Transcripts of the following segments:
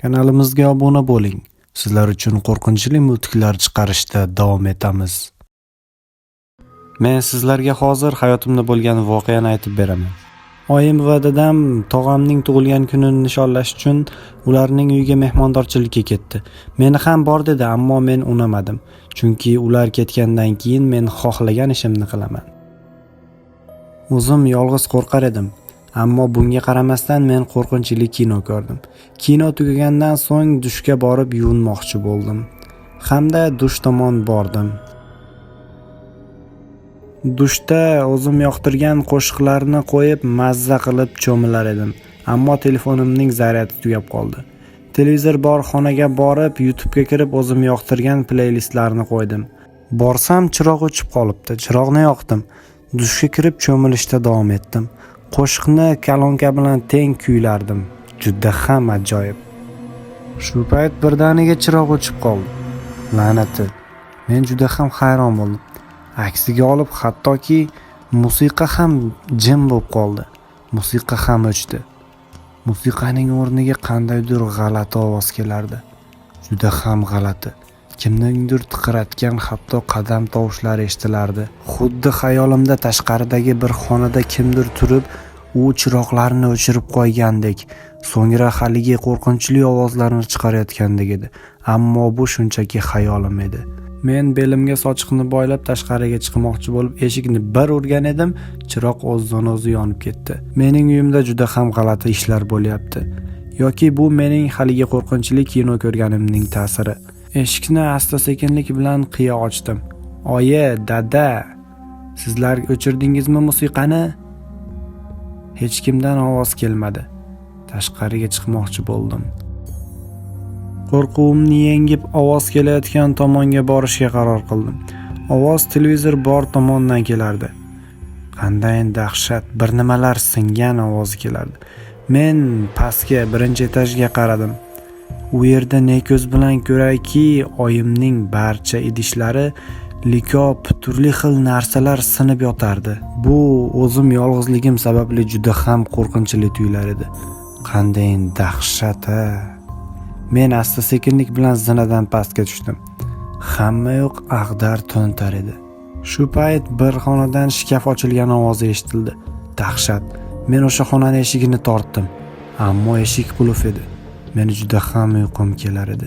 Kanalimizga obuna bo'ling. Sizlar uchun qo'rqinchli multiklar chiqarishda davom etamiz. Men sizlarga hozir hayotimda bo'lgan voqeani aytib beraman. Oyim va dadam tog'amning tug'ilgan kunini nishonlash uchun ularning uyiga mehmondorchilikka ketdi. Meni ham bor dedi, ammo men unamadim. Chunki ular ketgandan keyin men xohlagan ishimni qilaman. O'zim yolg'iz qo'rqar edim. Ammo bunga qaramasdan men qo'rqinchli kino ko'rdim. Kino tugagandan so'ng dushga borib yuvinmoqchi bo'ldim. Hamda dush tomon bordim. Dushda o'zim yoqtirgan qo'shiqlarni qo'yib mazza qilib cho'milar edim. Ammo telefonimning zaryadi tugab qoldi. Televizor bor xonaga borib, YouTube'ga kirib o'zim yoqtirgan playlistlarni qo'ydim. Borsam chiroq o'chib qolibdi. Chiroqni yoqdim. Dushga kirib cho'milishda davom etdim. Qo'shiqni kalonka bilan teng kuylardim. Juda ham ajoyib. Shu payt birdaniga chiroq o'chib qoldi. La'nati. Men juda ham hayron bo'ldim. Aksiga olib hattoki musiqa ham jim bo'lib qoldi. Musiqa ham o'chdi. Musiqaning o'rniga qandaydir g'alati ovoz kelardi. Juda ham g'alati. Kimningdir tiqiratgan hatto qadam tovushlari eshitilardi. Xuddi xayolimda tashqaridagi bir xonada kimdir turib, u chiroqlarni o'chirib qo'ygandek, so'ngra haligi qo'rqinchli ovozlarni chiqarayotgandek edi. Ammo bu shunchaki xayolim edi. Men belimga sochiqni boylab tashqariga chiqmoqchi bo'lib eshikni bir urgan edim, chiroq o'zidan o'zi yonib ketdi. Mening uyimda juda ham g'alati ishlar bo'lyapti. Yoki bu mening haligi qo'rqinchli kino ko'rganimning ta'siri. Eshikni asta-sekinlik bilan qiya ochdim. Oyi, dada, sizlar o'chirdingizmi musiqani? Hech kimdan ovoz kelmadi. Tashqariga chiqmoqchi bo'ldim. Qo'rquvimni yengib ovoz kelayotgan tomonga borishga qaror qildim. Ovoz televizor bor tomondan kelardi. Qanday dahshat, bir nimalar singan ovoz kelardi. Men pastga birinchi etajga qaradim. U yerda ne ko'z bilan ko'rayki, oyimning barcha idishlari likob, turli xil narsalar sinib yotardi. Bu o'zim yolg'izligim sababli juda ham qo'rqinchli tuyular edi. Qanday dahshat a. Men asta-sekinlik bilan zinadan pastga tushdim. Hamma yoq ag'dar to'ntar edi. Shu payt bir xonadan shkaf ochilgan ovozi eshitildi. Dahshat. Men o'sha xonani eshigini tortdim, ammo eshik qulf edi. Meni juda ham uyqum kelar edi.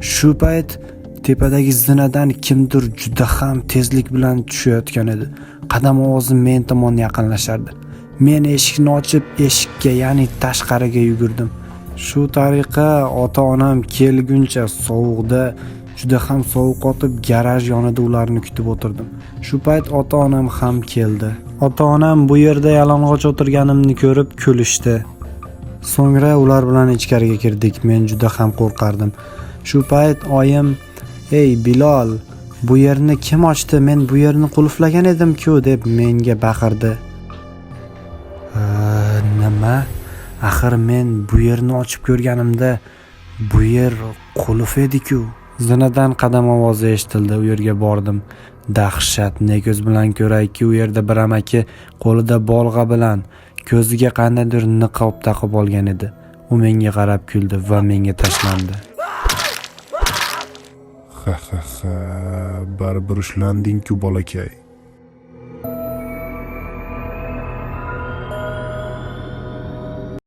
Shu payt tepadagi zinadan kimdir juda ham tezlik bilan tushayotgan edi. Qadam ovozi men tomon yaqinlashardi. Men eshikni ochib, eshikka, ya'ni tashqariga yugurdim. Shu tariqa ota-onam kelguncha sovuqda juda ham sovuq garaj yonida ularni kutib o'tirdim. Shu payt ota-onam ham keldi. Ota-onam bu yerda yalang'och o'tirganimni ko'rib kulishdi. So'ngra ular bilan ichkariga kirdik. Men juda ham qo'rqardim. Shu payt oyim "Ey Bilol, bu yerni kim ochdi? Men bu yerni qulflagan edim-ku" deb menga baqirdi. Nima? Axir men bu yerni ochib ko'rganimda bu yer qulf edi-ku. Zinadan qadam ovozi eshitildi. U yerga bordim. Dahshat, ne ko'z bilan ko'rayki, u yerda bir amaki qo'lida bolg'a bilan ko'ziga qandaydir niqob taqib olgan edi. U menga qarab kuldi va menga tashlandi. Ha ha ha, baribir ushlandingku bolakay.